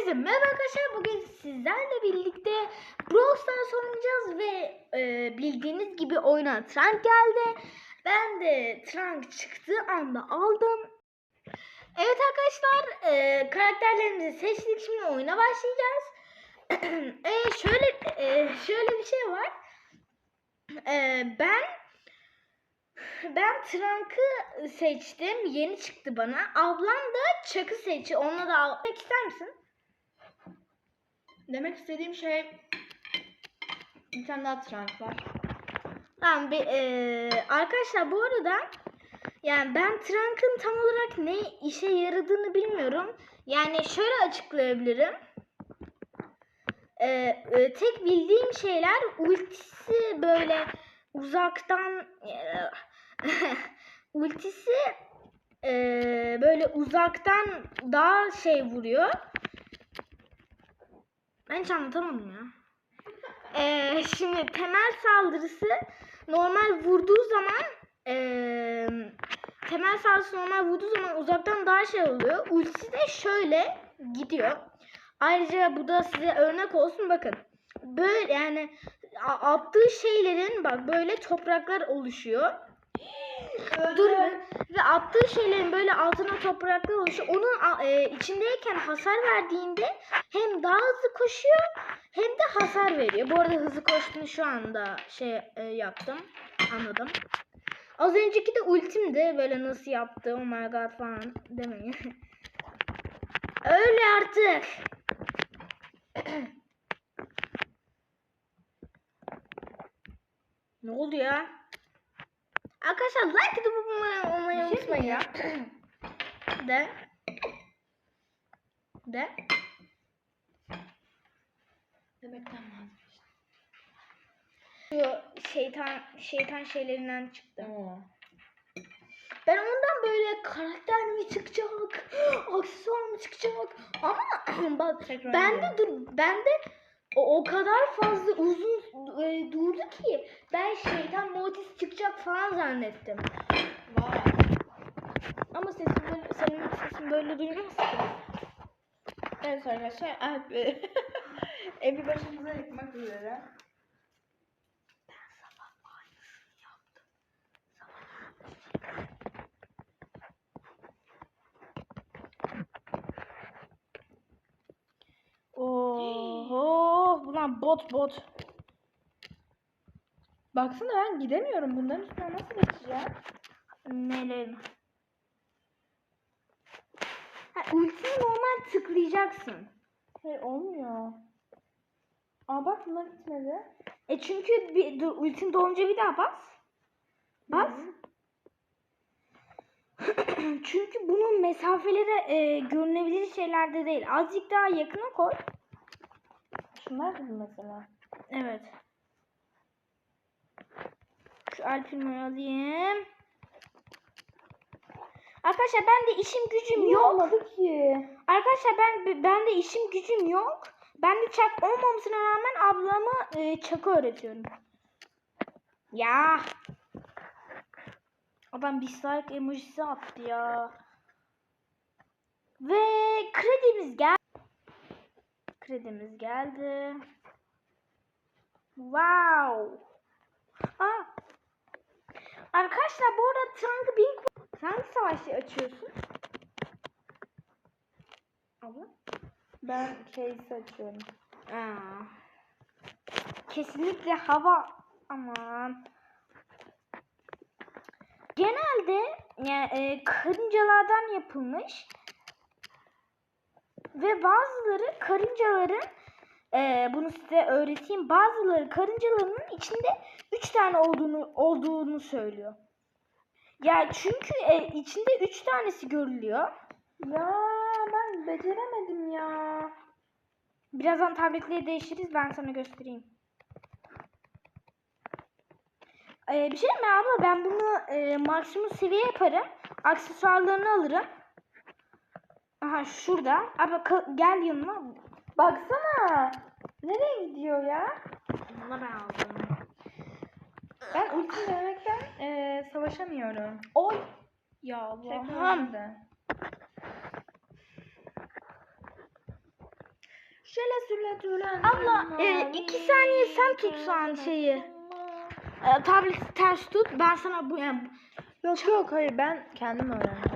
Herkese merhaba arkadaşlar. Bugün sizlerle birlikte Brawl Stars oynayacağız ve e, bildiğiniz gibi oyuna Trunk geldi. Ben de Trunk çıktığı anda aldım. Evet arkadaşlar e, karakterlerimizi seçtik. Şimdi oyuna başlayacağız. e, şöyle e, şöyle bir şey var. E, ben ben Trunk'ı seçtim. Yeni çıktı bana. Ablam da Chuck'ı seçti. Onunla da almak ister misin? Demek istediğim şey bir tane daha trunk var. Tamam. Bir, eee, arkadaşlar bu arada yani ben Trunk'ın tam olarak ne işe yaradığını bilmiyorum. Yani şöyle açıklayabilirim. Eee, e, tek bildiğim şeyler ultisi böyle uzaktan eee, ultisi eee, böyle uzaktan daha şey vuruyor. Ben hiç anlatamadım ya. Eee, şimdi temel saldırısı normal vurduğu zaman eee, temel saldırısı normal vurduğu zaman uzaktan daha şey oluyor. Ultisi de şöyle gidiyor. Ayrıca bu da size örnek olsun bakın. Böyle yani attığı şeylerin bak böyle topraklar oluşuyor. Dur ve attığı şeylerin böyle altına topraklar oluşuyor. Onun e, içindeyken hasar verdiğinde hem daha hızlı koşuyor hem de hasar veriyor. Bu arada hızlı koştuğunu şu anda şey e, yaptım. Anladım. Az önceki de ultimdi. Böyle nasıl yaptı oh my god falan demeyin. Öyle artık. ne oldu ya? Arkadaşlar like atıp abone olmayı şey unutmayın. ya. De. De. Demekten vazgeçtim. Şu şeytan şeytan şeylerinden çıktı. Oo. Ben ondan böyle karakter mi çıkacak, aksesuar mı çıkacak ama bak Tekrar ben de ediyorum. dur ben de o, o kadar fazla uzun e, durdu ki ben şeytan Mortis çıkacak falan zannettim. Vay. Ama sesim böyle, senin sesin böyle duyulmaz ki. Evet arkadaşlar abi. Evi başımıza yıkmak üzere. Bot bot. Baksana ben gidemiyorum. Bunların üstüne nasıl geçeceğim? Nelerin? Ha, ultiyi normal tıklayacaksın. Hayır olmuyor. Aa bak bunlar gitmedi. E çünkü bir, dur, ultin dolunca bir daha bas. Bas. çünkü bunun mesafeleri e, görünebilir şeylerde değil. Azıcık daha yakına koy. Şunlar gibi mesela. Evet. Şu Alpino'yu alayım. Arkadaşlar ben de işim gücüm Niye yok. olmadı ki? Arkadaşlar ben ben de işim gücüm yok. Ben de çak olmamasına rağmen ablama e, çakı öğretiyorum. Ya. Adam dislike emojisi attı ya. Ve kredimiz geldi. Kredimiz geldi. Wow. Aa. Arkadaşlar bu arada Trunk'ı Bing hangi savaşı açıyorsun? Abla? Ben case açıyorum. Aa. Kesinlikle hava aman. Genelde yani, e, karıncalardan yapılmış ve bazıları karıncaların e, bunu size öğreteyim. Bazıları karıncalarının içinde üç tane olduğunu olduğunu söylüyor. Ya çünkü e, içinde üç tanesi görülüyor. Ya ben beceremedim ya. Birazdan tabletleri değiştiririz. Ben sana göstereyim. Ee, bir şey mi abla? Ben bunu e, maksimum seviye yaparım. Aksesuarlarını alırım. Aha şurada. Abla gel yanıma. Baksana. Nereye gidiyor ya? Bunu ben aldım. Ben ulti denemekten eee savaşamıyorum. Oy. Ya Tekrar Allah'ım. Şöyle sürle tülen. Abla e, iki saniye sen tutsan şeyi. E, tableti ters tut. Ben sana bu yani Yok yok hayır ben kendim öğrendim.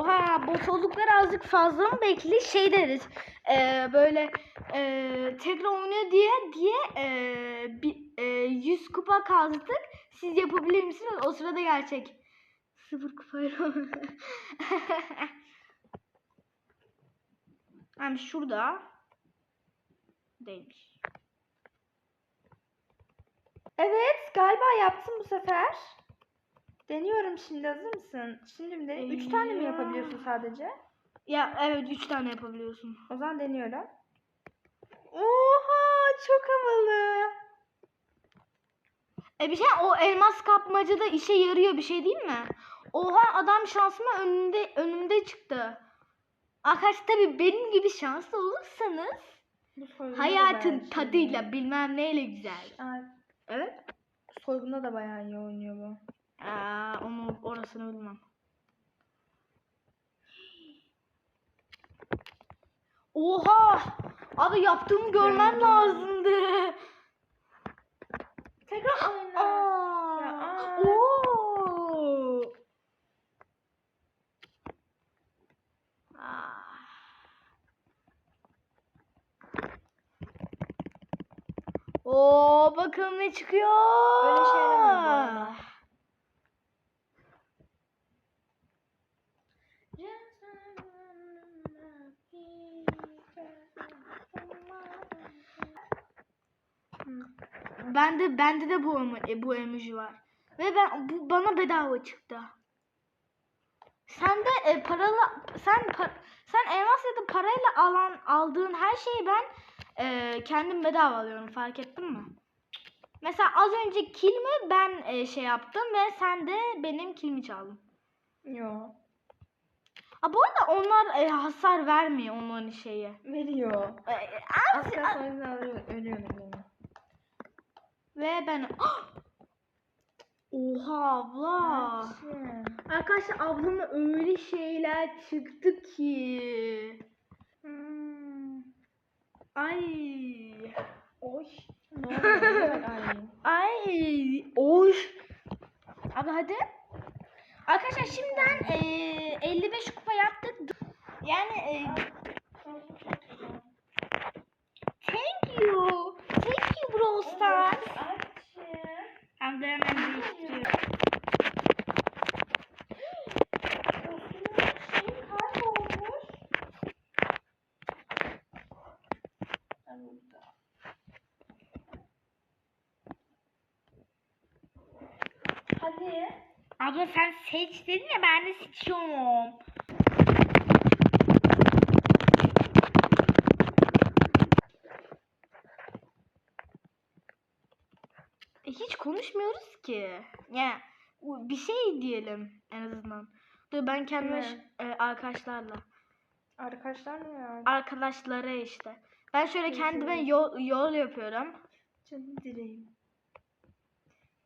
Oha botolluklar azıcık fazla mı bekli şey deriz. Ee, böyle e, tekrar oynuyor diye diye e, bir, e, 100 kupa kazdık. Siz yapabilir misiniz? O sırada gerçek. Sıfır kupayla. yani şurada. Değilmiş. Evet galiba yaptım bu sefer. Deniyorum şimdi hazır mısın? Şimdi de 3 tane mi Ya. yapabiliyorsun sadece? Ya evet 3 tane yapabiliyorsun. O zaman deniyorum. Oha çok havalı. E bir şey o elmas kapmaca da işe yarıyor bir şey değil mi? Oha adam şansıma önünde önümde çıktı. Arkadaşlar tabii benim gibi şanslı olursanız hayatın tadıyla bilmem neyle güzel. Evet. soygunda da bayağı iyi oynuyor bu. Aa, onu orasını bilmem. Oha! Abi yaptığımı görmen lazımdı. Tekrar oyna. Aa. Ya, aa. Oo. Ah. Oo bakalım ne çıkıyor. Öyle şey deme bu arada. Bende bende de bu e, bu emoji var. Ve ben bu bana bedava çıktı. Sen de e, paralı sen pa- sen elmas ya da parayla alan aldığın her şeyi ben e, kendim bedava alıyorum fark ettin mi? Mesela az önce kilimi ben e, şey yaptım ve sen de benim kilimi çaldın. Yo. Ha bu arada onlar e, hasar vermiyor onların şeyi. Veriyor. E, e, az- ölüyor, ölüyor benim. Ben Oha abla. Gerçi. Arkadaşlar ablama öyle şeyler çıktı ki. Hmm. Ay. Oy. Ay. Oy. Abi hadi. Arkadaşlar şimdiden eee 55 kupa yaptık. Yani eee, thank you. Thank you Brawl Stars. Hem de hemen değiştiriyorum. Hadi. Abla sen seç dedin ya ben de seçiyorum. E, Hiç konuşmuyoruz ki. Yani bu bir şey diyelim en azından. Dur ben kendime e, arkadaşlarla. Arkadaşlar mı ya? Arkadaşlara işte. Ben şöyle kendime yol, yol yapıyorum. Canım dileğim.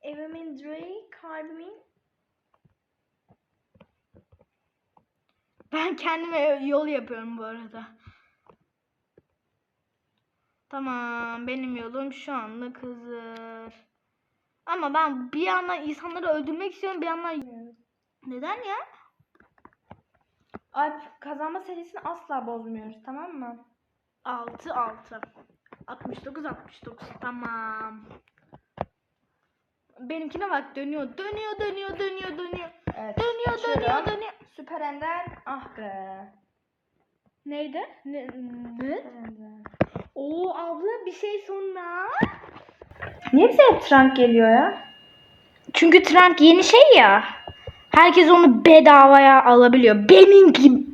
Evimin direği, kalbimin. Ben kendime yol yapıyorum bu arada. Tamam benim yolum şu anlık hazır. Ama ben bir yandan insanları öldürmek istiyorum bir yandan... Neden ya? Alp kazanma serisini asla bozmuyoruz tamam mı? 6 6. 69 69 tamam. Benimkine bak dönüyor dönüyor dönüyor dönüyor dönüyor. Evet. Dönüyor açıyorum. dönüyor dönüyor. Süper Ender. Ah be. Neydi? Ne? Ne? Oo abla bir şey sonra. Niye bize hep trunk geliyor ya? Çünkü trend yeni şey ya. Herkes onu bedavaya alabiliyor. Benim gibi.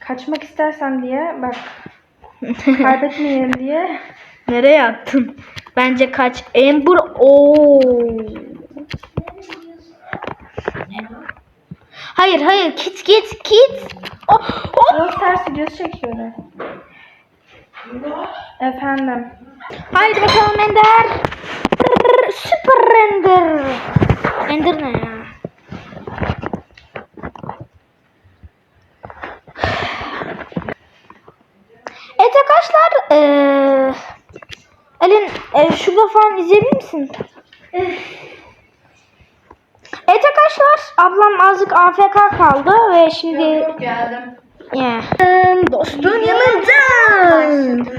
Kaçmak istersen diye bak. Kaybetmeyelim diye. Nereye attın? Bence kaç. Ember. Oo. Hayır hayır git git git. Oh, oh. Biraz ters videosu çekiyorum. Efendim. Haydi bakalım Ender. Süper Ender. Ender ne ya? Evet arkadaşlar eee Elin e, şurada falan izleyebilir misin? Ablam azıcık AFK kaldı ve şimdi geldim. Yeah. Dostun yanında.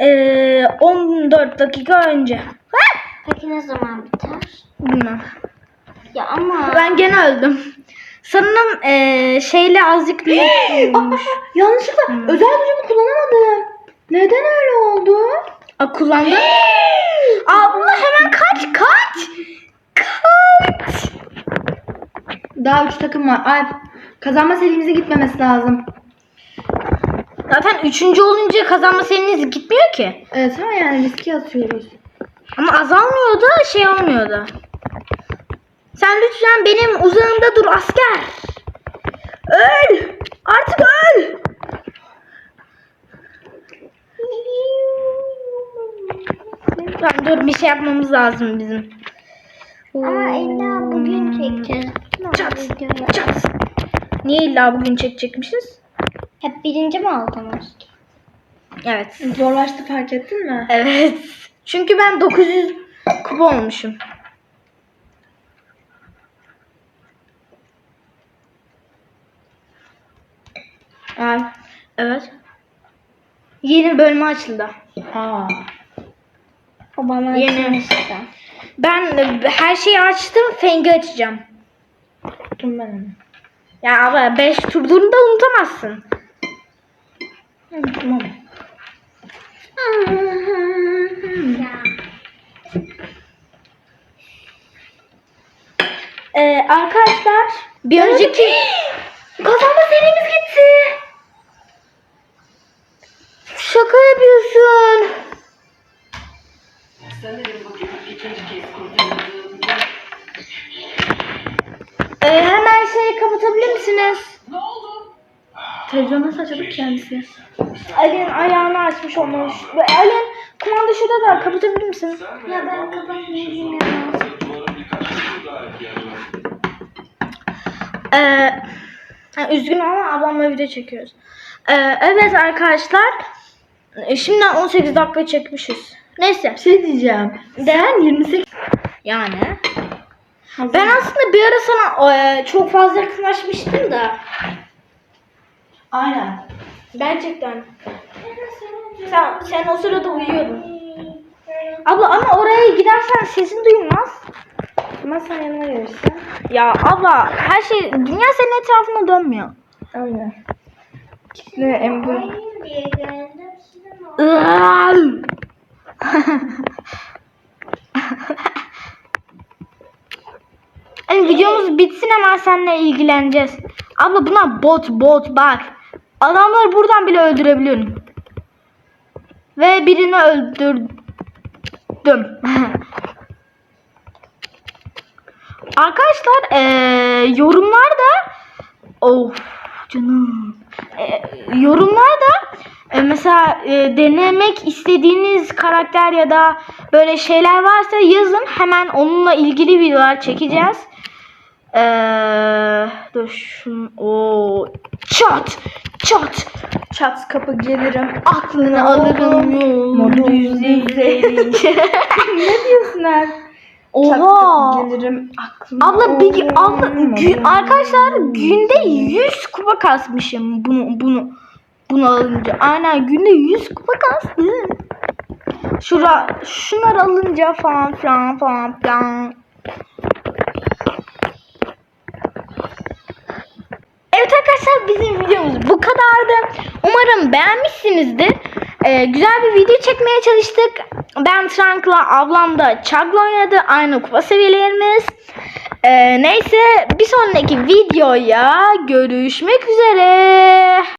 Ee, 14 dakika önce. Peki ne zaman biter? Bilmem. Ya ama Ben gene öldüm. Sanırım ee, şeyle azıcık olmuş. Yanlışlıkla Hmm. özel gücümü kullanamadım. Neden öyle oldu? Aa, kullandın. Abla hemen kaç kaç. Kaç. Daha üç takım var. Alp kazanma serimize gitmemesi lazım. Zaten üçüncü olunca kazanma seriniz gitmiyor ki. Evet ama yani riske atıyoruz. Ama azalmıyordu, şey olmuyordu. Sen lütfen benim uzağımda dur asker. Öl! Artık öl! Lütfen dur bir şey yapmamız lazım bizim. Ama illa bugün çekeceğiz. Çat, çat. Niye illa bugün çekecekmişiz? Hep birinci mi aldınız? Evet. Zorlaştı fark ettin mi? Evet. Çünkü ben 900 kupa olmuşum. Evet. Yeni bölme açıldı. Aa. O bana Yeni. açmıştı. Ben her şeyi açtım. Feng'i açacağım. Tuttum ben onu. Ya ama 5 turlarını da unutamazsın. Tamam. Ee, arkadaşlar bir önceki Kazanma serimiz kapatabilir misiniz? Televizyonu nasıl açalım kendisi? Ali'nin ayağını açmış olmuş. Ve Ali'nin kumanda şurada da kapatabilir misin? Ya ben kapatmayayım ya. Ee, üzgünüm ama ablamla video çekiyoruz. Ee, evet arkadaşlar. e, Şimdiden 18 dakika çekmişiz. Neyse. Bir şey diyeceğim. Sen 28 Yani. Ben aslında bir ara sana e, çok fazla yakınlaşmıştım da. Aynen. Gerçekten. Sen, sen o sırada uyuyordun. Abla ama oraya gidersen sesin duyulmaz. Ama sen yanıma gelirsin. Ya abla her şey dünya senin etrafında dönmüyor. Aynen. Ne Emre? Hayır Yani videomuz bitsin hemen seninle ilgileneceğiz. Abla buna bot bot bak. Adamları buradan bile öldürebiliyorum. Ve birini öldürdüm. Arkadaşlar eee yorumlarda of canım Eee, yorumlarda e, mesela e, denemek istediğiniz karakter ya da böyle şeyler varsa yazın hemen onunla ilgili videolar çekeceğiz. Eee dur şunu o çat çat Çat kapı gelirim. aklını alırım Modu yüzde yüzde ne diyorsun? Çat Oha. gelirim. Aklına Abla bir abla gü- arkadaşlar günde 100 kupa kasmışım bunu bunu bunu alınca. Aynen günde 100 kupa kastım. Şura şunları alınca falan filan falan filan. Evet arkadaşlar bizim videomuz bu kadardı. Umarım beğenmişsinizdir. Ee, güzel bir video çekmeye çalıştık. Ben Trank'la ablam da Chug'la oynadı. Aynı kupa seviyelerimiz. Ee, neyse bir sonraki videoya görüşmek üzere.